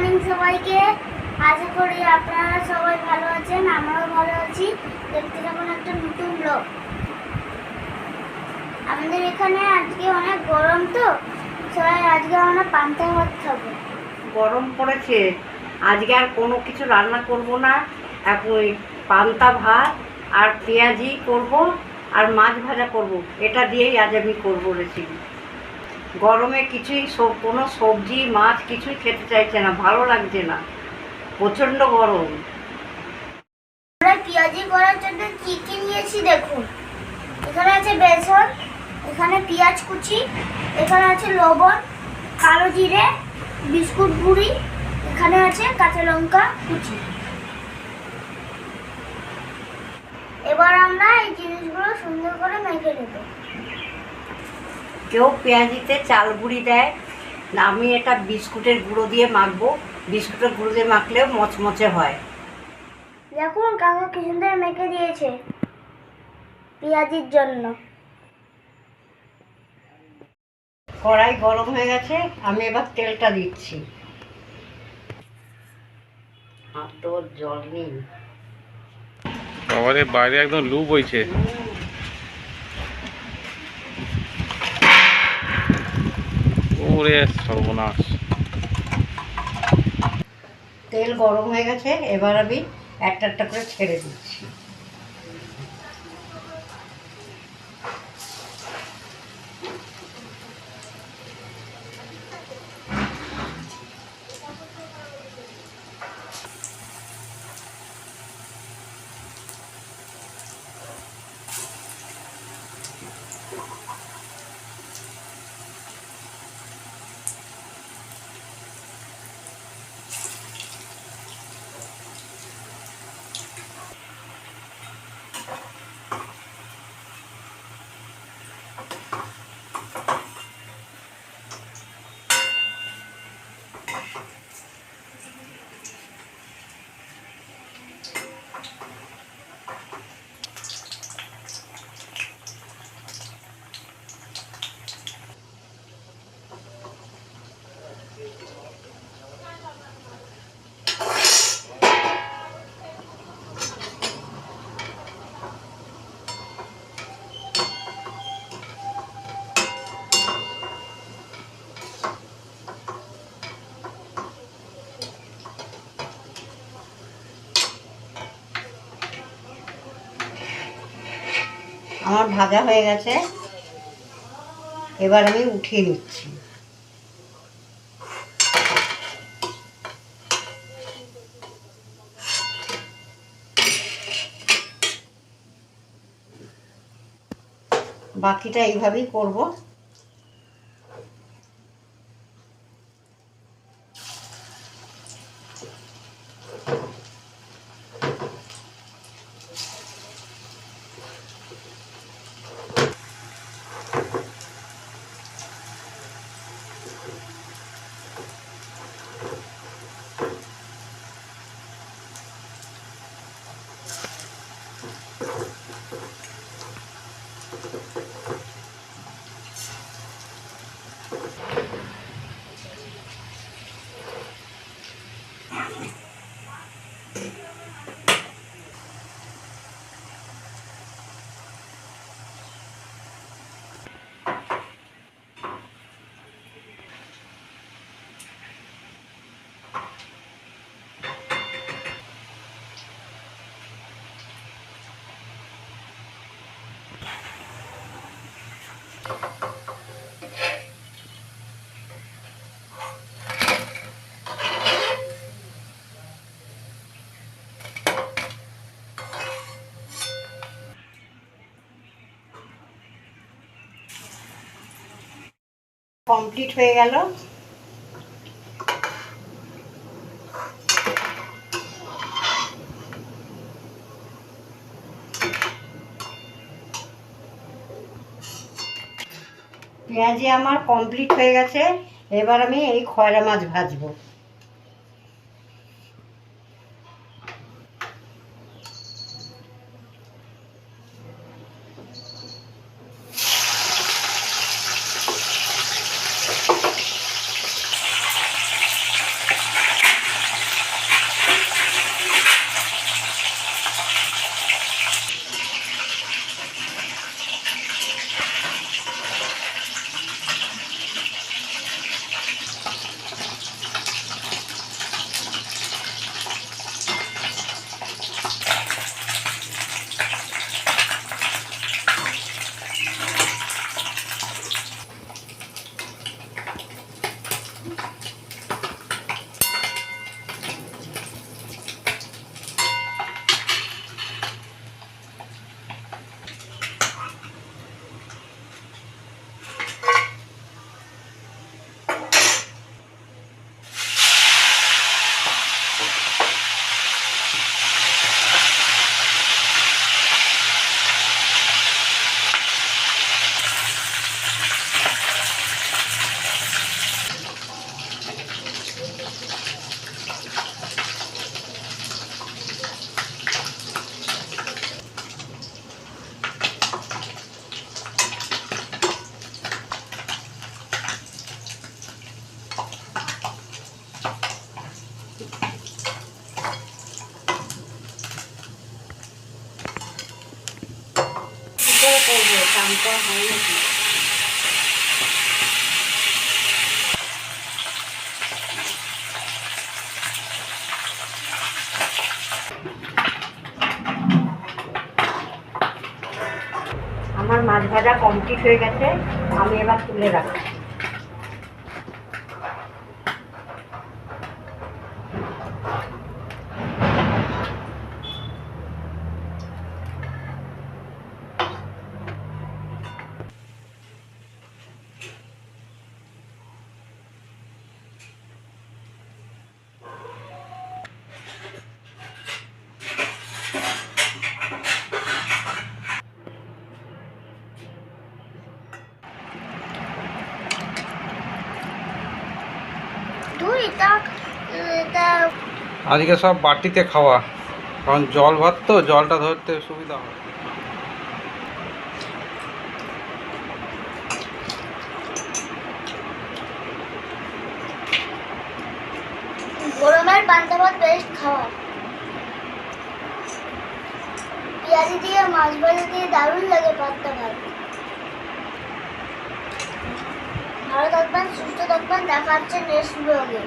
Morning সবাইকে। আশা করি আপনারা সবাই ভালো আছেন, আমরাও ভালো আছি। দেখতে থাকুন একটা নতুন ব্লগ আমাদের এখানে আজকে অনেক গরম তো, সবাই আজকে আমরা পান্তা ভাত খাব। গরম পড়েছে। আজকে আর কোনো কিছু রান্না করব না। ওই পান্তা ভাত আর পেঁয়াজি করব আর মাছ ভাজা করব। এটা দিয়েই আজ আমি করব রেসিপি গরমে কিছুই কোনো সবজি, মাছ কিছুই খেতে চাইছে না, ভালো লাগছে না। প্রচণ্ড গরম। পেঁয়াজি করার জন্য কি কি নিয়েছি দেখুন। এখানে আছে বেসন, এখানে পেঁয়াজ কুচি, এখানে আছে লবণ, কালো জিরে, বিস্কুট গুঁড়ি, এখানে আছে কাঁচা লঙ্কা কুচি। এবার আমরা এই জিনিসগুলো সুন্দর করে মেখে নেব। কেউ পেঁয়াজিতে চাল গুঁড়ি দেয় না আমি এটা বিস্কুটের গুঁড়ো দিয়ে মাখবো। বিস্কুটের গুঁড়ো দিয়ে মাখলেও মচমচে হয়। দেখুন কাকা কি সুন্দর মেখে দিয়েছে পেঁয়াজির জন্য। কড়াই গরম হয়ে গেছে আমি এবার তেলটা দিচ্ছি। আর তো জল নেই। বাবারে বাইরে একদম লু বইছে। সর্বনাশ। তেল গরম হয়ে গেছে এবার আমি একটা একটা করে ছেড়ে দিচ্ছি। আমার ভাজা হয়ে গেছে। এবার আমি উঠিয়ে নিচ্ছি। বাকিটা এইভাবেই করব। কমপ্লিট হয়ে গেল। পেঁয়াজি আমার কমপ্লিট হয়ে গেছে। এবার আমি এই খয়রা মাছ ভাজবো কী করে করব আমার মাছ ভাজা কমপ্লিট হয়ে গেছে আমি এবার তুলে রাখি দূর এটা এটা আজকে সব বাটিতে খাওয়া। কারণ জল ভাত তো, জলটা ধরতে সুবিধা হয়। গরমের পান্তা ভাত বেস্ট খাবার পেঁয়াজি দিয়ে, মাছ ভাজা দিয়ে দারুণ লাগে পান্তা ভাত। ভালো থাকবেন সুস্থ থাকবেন দেখা হচ্ছে নেক্সট ব্লগে